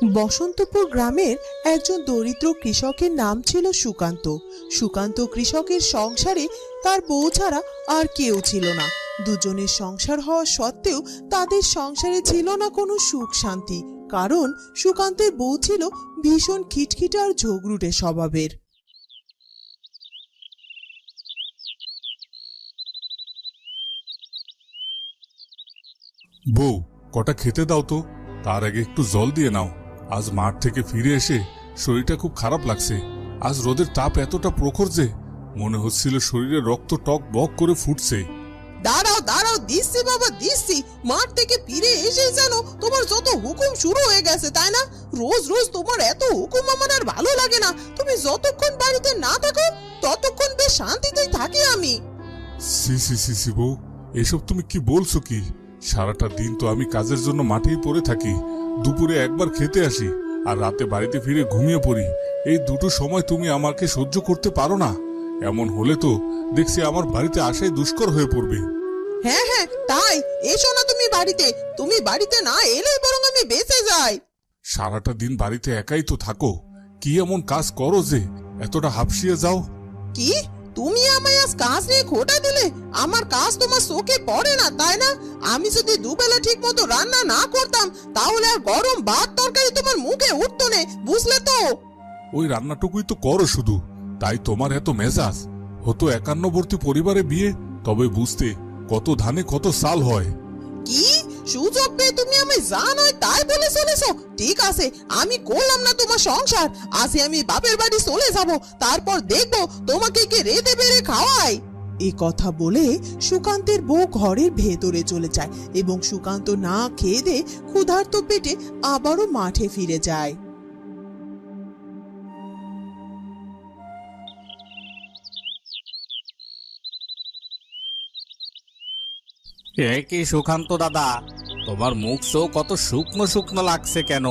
বসন্তপুর গ্রামের একজন দরিদ্র কৃষকের নাম ছিল সুকান্ত। সুকান্ত কৃষকের সংসারে তার বউ ছাড়া আর কেউ ছিল না। দুজনের সংসার হওয়া সত্ত্বেও তাদের সংসারে ছিল না কোনো সুখ শান্তি, কারণ সুকান্তের বউ ছিল ভীষণ খিটখিটে আর ঝগড়ুটে স্বভাবের। বউ, কটা খেতে দাও তো। তার আগে একটু জল দিয়ে নাও। আজ মাঠ থেকে ফিরে এসে শরীরটা খুব খারাপ লাগছে। আজ রোদের তাপ এতটা প্রখর যে মনে হচ্ছিল শরীরে রক্ত টক বক করে ফুটছে। দাঁড়াও দাঁড়াও দিচ্ছি বাবা দিচ্ছি। মাঠ থেকে ফিরে এসে জানো তোমার যত হুকুম শুরু হয়ে গেছে তাই না? রোজ রোজ তোমার এত হুকুম আমার আর ভালো লাগে না। তুমি যতক্ষণ বাড়িতে না থাকো ততক্ষণ বেশ শান্তিতেই থাকি আমি। সি সি সি সি বউ এসব তুমি কি বলছো কি? সারাটা দিন তো আমি কাজের জন্য মাঠেই পড়ে থাকি। দুপুরে একবার খেতে আসি আর রাতে বাড়িতে ফিরে ঘুমিয়ে পড়ি। এই দুটো সময় তুমি আমাকে সহ্য করতে পারো না। এমন হলে তো দেখছি আমার বাড়িতে আসাই দুষ্কর হয়ে পড়বে। হ্যাঁ হ্যাঁ তাই। এসো না তুমি বাড়িতে। তুমি বাড়িতে না এলেই বরং আমি বেঁচে যাই। সারাটা দিন বাড়িতে একাই তো থাকো। কি এমন কাজ করো যে এতটা হাফসিয়ে যাও? কি? আজ কাজ নিয়ে খোটা দিলে আমার কাজ তোমার চোখে পড়ে না তাই না? আমি যদি দুবেলা ঠিক মতো রান্না না করতাম তাহলে আর গরম ভাত তরকারি তোমার মুখে উঠতো না বুঝলে তো? ওই রান্নাটুকুই তো করো শুধু তাই তোমার এত মেজাজ। হতো একান্নবর্তী পরিবারে বিয়ে তবে বুঝতে কত ধানে কত সাল হয়। কি? সুযোগ তুমি আমায় যা নয় তাই বলে চলেছো। ঠিক আছে, আমি করলাম না তোমার সংসার। আজকে আমি বাপের বাড়ি চলে যাব, তারপর দেখব তোমাকে কে রেতে বেড়ে খাওয়াই এ কথা বলে সুকান্তের বউ ঘরের ভেতরে চলে যায় এবং সুকান্ত না খেয়ে দে ক্ষুধার্ত পেটে আবারও মাঠে ফিরে যায়। এ কি সুকান্ত দাদা? তোমার মুখ চোখ কত শুকনো শুকনো লাগছে কেন?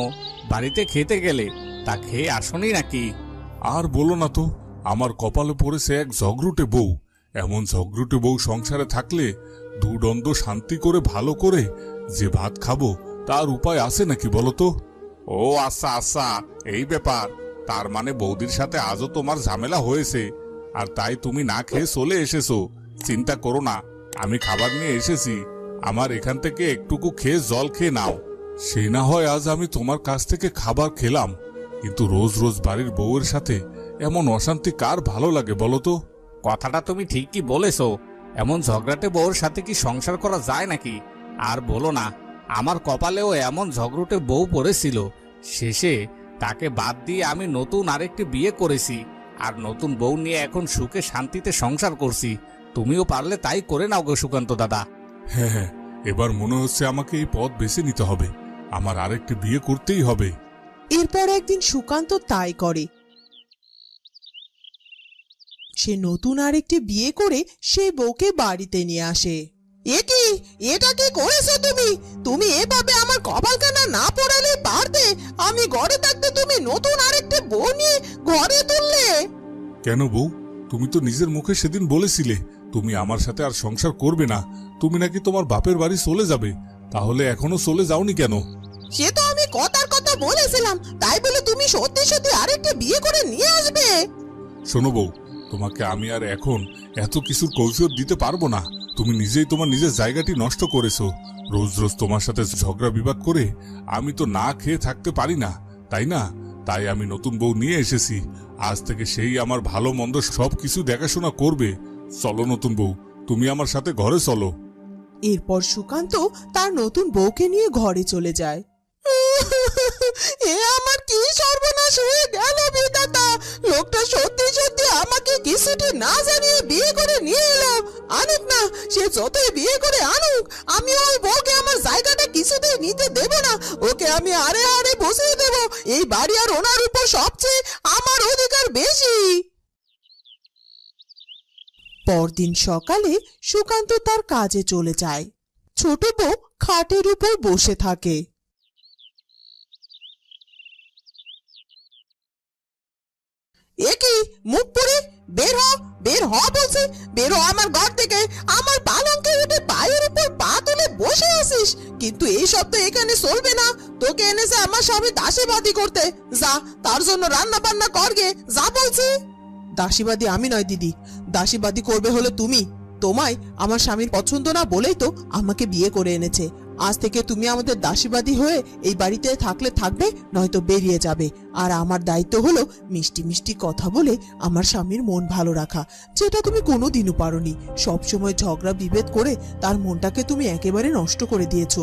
বাড়িতে খেতে গেলে তা খেয়ে আসনি নাকি? আর বলো না তো আমার কপালে পড়েছে এক ঝগড়ুটে বউ। এমন ঝগড়ুটে বউ সংসারে থাকলে দুদণ্ড শান্তি করে ভালো করে যে ভাত খাব তার উপায় আছে নাকি বলো তো? ও আচ্ছা আচ্ছা এই ব্যাপার। তার মানে বৌদির সাথে আজও তোমার ঝামেলা হয়েছে। আর তাই তুমি না খেয়ে চলে এসেছ। চিন্তা করো না আমি খাবার নিয়ে এসেছি। আমার এখান থেকে একটুকু খেয়ে জল খেয়ে নাও। সে না হয় আজ আমি তোমার কাছ থেকে খাবার খেলাম। কিন্তু রোজ রোজ বাড়ির বউয়ের সাথে এমন অশান্তি কার ভালো লাগে বলো তো? কথাটা তুমি ঠিকই বলেছ। এমন ঝগড়াটে বউর সাথে কি সংসার করা যায় নাকি? আর বলো না, আমার কপালেও এমন ঝগড়ুটে বউ পড়েছিল। শেষে তাকে বাদ দিয়ে আমি নতুন আরেকটি বিয়ে করেছি। আর নতুন বউ নিয়ে এখন সুখে শান্তিতে সংসার করছি। তুমিও পারলে তাই করে নাও গো সুকান্ত দাদা। হ্যাঁ হ্যাঁ এবার মনে হচ্ছে আমাকে এই পথ বেছে নিতে হবে। আমার আরেকটি বিয়ে করতেই হবে। এরপর একদিন সুকান্ত তাই করে। সে নতুন আরেকটি বিয়ে করে সে বউকে বাড়িতে নিয়ে আসে। এ কি? এটা কি করেছ তুমি? তুমি এভাবে আমার কপালখানা না পড়ালে পারতে আমি ঘরে থাকতে তুমি নতুন আরেকটি বউ নিয়ে ঘরে তুললে? কেন বউ? তুমি তো নিজের মুখে সেদিন বলেছিলে তুমি আমার সাথে আর সংসার করবে না। তুমি নাকি তোমার বাপের বাড়ি চলে যাবে। তাহলে এখনও চলে যাওনি কেন? সে তো আমি কথার কথা বলেছিলাম। তাই বলে তুমি সত্যি সত্যি আরেকটা বিয়ে করে নিয়ে আসবে? শোনো বউ তোমাকে আমি আর এখন এত কিছুর কৌশল দিতে পারব না। তুমি নিজেই তোমার নিজের জায়গাটি নষ্ট করেছ। রোজ রোজ তোমার সাথে ঝগড়া বিবাদ করে আমি তো না খেয়ে থাকতে পারি না তাই না? তাই আমি নতুন বউ নিয়ে এসেছি। আজ থেকে সেই আমার ভালো মন্দ সব কিছু দেখাশোনা করবে। চলো নতুন বউ, তুমি আমার সাথে ঘরে চলো। এরপর সুকান্ত তার নতুন বউকে নিয়ে ঘরে চলে যায়। এ আমার কি সর্বনাশ হয়ে গেল বিধাতা? লোকটা সত্যি সত্যি আমাকে কিছুটি না জানিয়ে বিয়ে করে নিয়ে এলো। আনুক না, সে যতই বিয়ে করে আনুক, আমি ওই বউকে আমার জায়গাটা কিছুতেই নিতে দেব না। ওকে আমি আরে আরে বসিয়ে দেব। এই বাড়ি আর ওনার উপর সবচেয়ে আমার অধিকার বেশি। পরদিন সকালে সুকান্ত তার কাজে চলে যায়। ছোট বউ খাটের উপর বসে থাকে। মুখ পুরি বের হ বের হ বের আমার ঘর থেকে। আমার পালঙ্কে উঠে পায়ের উপর পা তুলে বসে আছিস। কিন্তু এই সব তো এখানে চলবে না। তোকে এনেছে আমার স্বামী দাসীবাদী করতে। যা, তার জন্য রান্না বান্না করগে যা বলছি। দাসীবাদী আমি নয়, দিদি। দাসীবাদী করবে হলে তুমি। তোমায় আমার স্বামীর পছন্দ না বলেই তো আমাকে বিয়ে করে এনেছে। আজ থেকে তুমি আমাদের দাসীবাদী হয়ে এই বাড়িতে থাকলে থাকবে, নয়তো বেরিয়ে যাবে। আর আমার দায়িত্ব হলো মিষ্টি মিষ্টি কথা বলে আমার স্বামীর মন ভালো রাখা, যেটা তুমি কোনোদিনও পারোনি। সবসময় ঝগড়া, বিভেদ করে তার মনটাকে তুমি একেবারে নষ্ট করে দিয়েছ।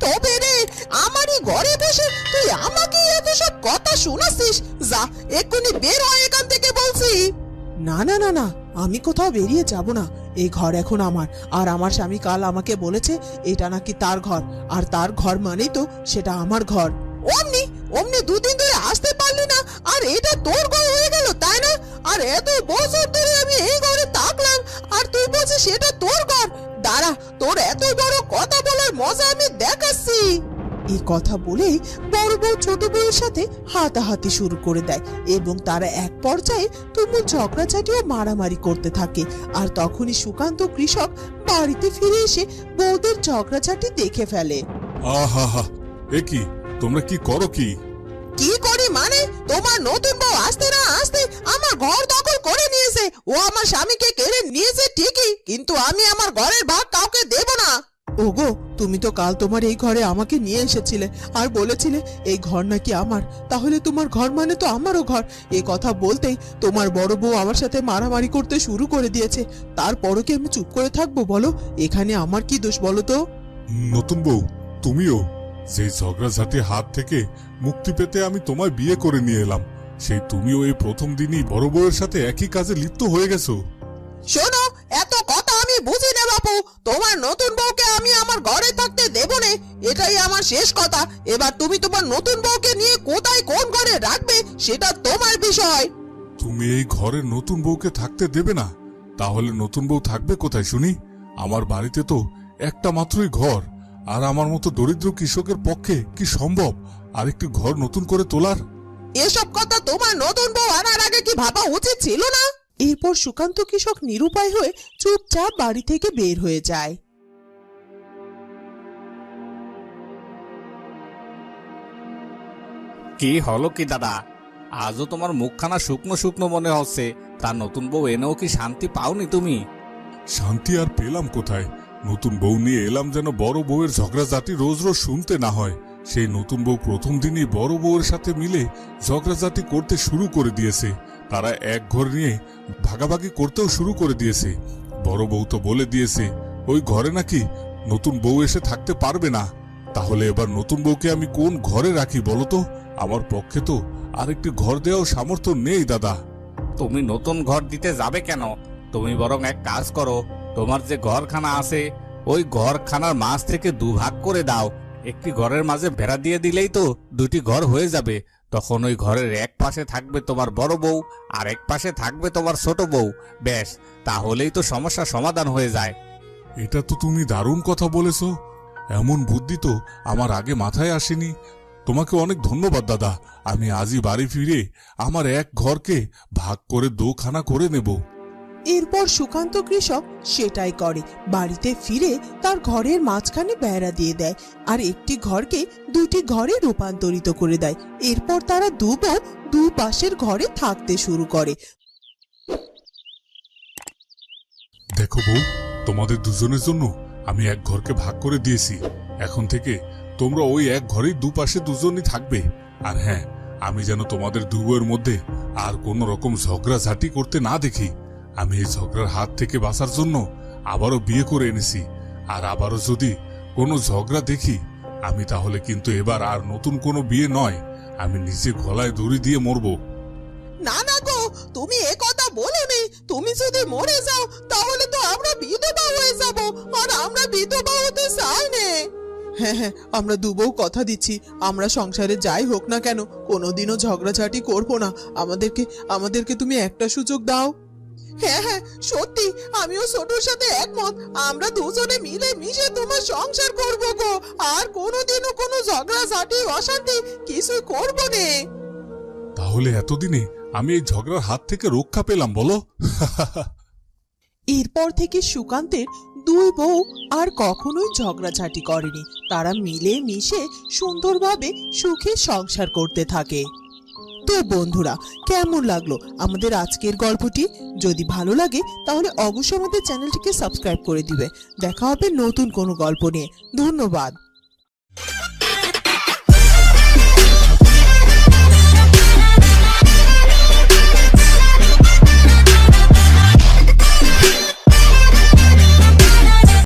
তবে রে, আমারই ঘরে বসে তুই আমাকে এত সব কথা শোনাচ্ছিস। যা, এক্ষুনি বের হয় এখান না না না না, আমি কোথাও বেরিয়ে যাব না। এই ঘর এখন আমার। আর আমার স্বামী কাল আমাকে বলেছে, এটা নাকি তার ঘর। আর তার ঘর মানেই তো সেটা আমার ঘর। অমনি অমনি দুদিন ধরে আসতে পারলি না। আর এটা তোর ঘর হয়ে গেল, তাই না? আর এত বছর ধরে আমি এই ঘরে থাকলাম, আর তুই বলছিস সেটা তোর ঘর। দাঁড়া, তোর এত বড় কথা বলার মজা আমি দেখাচ্ছি এই কথা বলেই বড় বউ ছোট বউয়ের সাথে হাতাহাতি শুরু করে দেয় এবং তারা এক পর্যায়ে তুমুল ঝগড়াঝাটি ও মারামারি করতে থাকে। আর তখনই সুকান্ত কৃষক বাড়িতে ফিরে এসে বউদের ঝগড়াঝাটি দেখে ফেলে। আহা এ কি? তোমরা কি করো কি? কি করি মানে? তোমার নতুন বউ আসতে না আসতে আমার ঘর দখল করে নিয়েছে। ও আমার স্বামীকে কেড়ে নিয়েছে ঠিকই কিন্তু আমি আমার ঘরের ভাগ কাউকে দেব না। ওগো তুমি তো কাল তোমার এই ঘরে আমাকে নিয়ে এসেছিলে আর বলেছিলে এই ঘর নাকি আমার। তাহলে তোমার ঘর মানে তো আমারও ঘর। এ কথা বলতেই তোমার বড় বউ আমার সাথে মারামারি করতে শুরু করে দিয়েছে। তারপরও কি আমি চুপ করে থাকব বলো? এখানে আমার কি দোষ বলো তো? নতুন বউ তুমিও? যে ঝগড়াঝাটি হাত থেকে মুক্তি পেতে আমি তোমায় বিয়ে করে নিয়ে এলাম। সেই তুমিও এই প্রথম দিনই বড় বউয়ের সাথে একই কাজে লিপ্ত হয়ে গেছো। শোনো তোমার নতুন বউকে আমি আমার ঘরে থাকতে দেব না এটাই আমার শেষ কথা। এবার তুমি তোমার নতুন বউকে নিয়ে কোথায় কোন ঘরে রাখবে সেটা তোমার বিষয়। তুমি এই ঘরে নতুন বউকে থাকতে দেবে না। তাহলে নতুন বউ থাকবে কোথায় শুনি? আমার বাড়িতে তো একটা মাত্রই ঘর। আর আমার মতো দরিদ্র কৃষকের পক্ষে কি সম্ভব? আরেকটি ঘর নতুন করে তোলার? এসব কথা তোমার নতুন বউ আনার আগে কি ভাবা উচিত ছিল না? এরপর সুকান্ত কৃষক নিরুপায় হয়ে চুপচাপ বাড়ি থেকে বের হয়ে যায়। কি হলো কি দাদা? আজও তোমার মুখখানা শুকনো শুকনো মনে হচ্ছে। তার নতুন বউ এনেও কি শান্তি পাওনি তুমি? শান্তি আর পেলাম কোথায়? নতুন বউ নিয়ে এলাম যেন বড় বউয়ের ঝগড়াঝাটি রোজ রোজ শুনতে না হয়। সেই নতুন বউ প্রথম দিনই বড় বউয়ের সাথে মিলে ঝগড়াঝাটি করতে শুরু করে দিয়েছে। তারা এক ঘর নিয়ে ভাগাভাগি করতেও শুরু করে দিয়েছে। বড় বউ তো বলে দিয়েছে, ওই ঘরে নাকি নতুন বউ এসে থাকতে পারবে না। তাহলে এবার নতুন বউকে আমি কোন ঘরে রাখি বলো তো? আমার পক্ষে তো আরেকটি ঘর দেওয়ার সামর্থ্য নেই, দাদা। তুমি নতুন ঘর দিতে যাবে কেন? তুমি বরং এক কাজ করো, তোমার যে ঘরখানা আছে, ওই ঘরখানার মাঝ থেকে দুভাগ করে দাও। একটি ঘরের মাঝে ভেড়া দিয়ে দিলেই তো দুটি ঘর হয়ে যাবে। তখন ওই ঘরের এক পাশে থাকবে তোমার বড় বউ, আর এক পাশে থাকবে তোমার ছোট বউ। ব্যাস, তাহলেই তো সমস্যা সমাধান হয়ে যায়। এটা তো তুমি দারুণ কথা বলেছ। এমন বুদ্ধি তো আমার আগে মাথায় আসেনি। তোমাকে অনেক ধন্যবাদ, দাদা। আমি আজই বাড়ি ফিরে আমার এক ঘরকে ভাগ করে দোখানা করে নেব। এরপর সুকান্ত কৃষক সেটাই করে। বাড়িতে ফিরে তার ঘরের মাঝখানে বেড়া দিয়ে দেয় আর একটি ঘরকে দুটি ঘরে রূপান্তরিত করে দেয়। এরপর তারা দু বউ দুই পাশের ঘরে থাকতে শুরু করে। দেখো বউ, তোমাদের দুজনের জন্য আমি এক ঘরকে ভাগ করে দিয়েছি। এখন থেকে তোমরা ওই এক ঘরেই দুপাশে দুজনই থাকবে। আর হ্যাঁ আমি যেন তোমাদের দু বউয়ের মধ্যে আর কোনো রকম ঝগড়াঝাটি করতে না দেখি। আমি এই ঝগড়ার হাত থেকে বাঁচার জন্য আবারও বিয়ে করে এনেছি। আর আবারও যদি কোনো ঝগড়া দেখি, আমি তাহলে কিন্তু এবার আর নতুন কোনো বিয়ে নয়। আমি নিজে গলায় দড়ি দিয়ে মরবো। না না গো, তুমি এ কথা বলো নি তুমি যদি মরে যাও, তাহলে তো আমরা বিধবা হয়ে যাব। আর আমরা বিধবা হতে চাই নে। হ্যাঁ হ্যাঁ আমরা দুবউ কথা দিচ্ছি। আমরা সংসারে যাই হোক না কেন, কোনোদিনও ঝগড়াঝাটি করব না। আমাদেরকে আমাদেরকে তুমি একটা সুযোগ দাও। হ্যাঁ হ্যাঁ সত্যি আমিও ছোটর সাথে একমত। আমরা দুজনে মিলে মিশে তোমার সংসার করব গো। আর কোনোদিনও কোনো ঝগড়াঝাটি অশান্তি কিছু করব নে। তাহলে এতদিনে আমি এই ঝগড়ার হাত থেকে রক্ষা পেলাম বলো। এরপর থেকে সুকান্তের দুই বউ আর কখনোই ঝগড়াঝাটি করেনি। তারা মিলে মিশে সুন্দরভাবে সুখে সংসার করতে থাকে। তো বন্ধুরা, কেমন লাগল আমাদের আজকের গল্পটি? যদি ভালো লাগে, তাহলে অবশ্যই আমাদের চ্যানেলটিকে সাবস্ক্রাইব করে দিবে। দেখা হবে নতুন কোনো গল্প নিয়ে। ধন্যবাদ।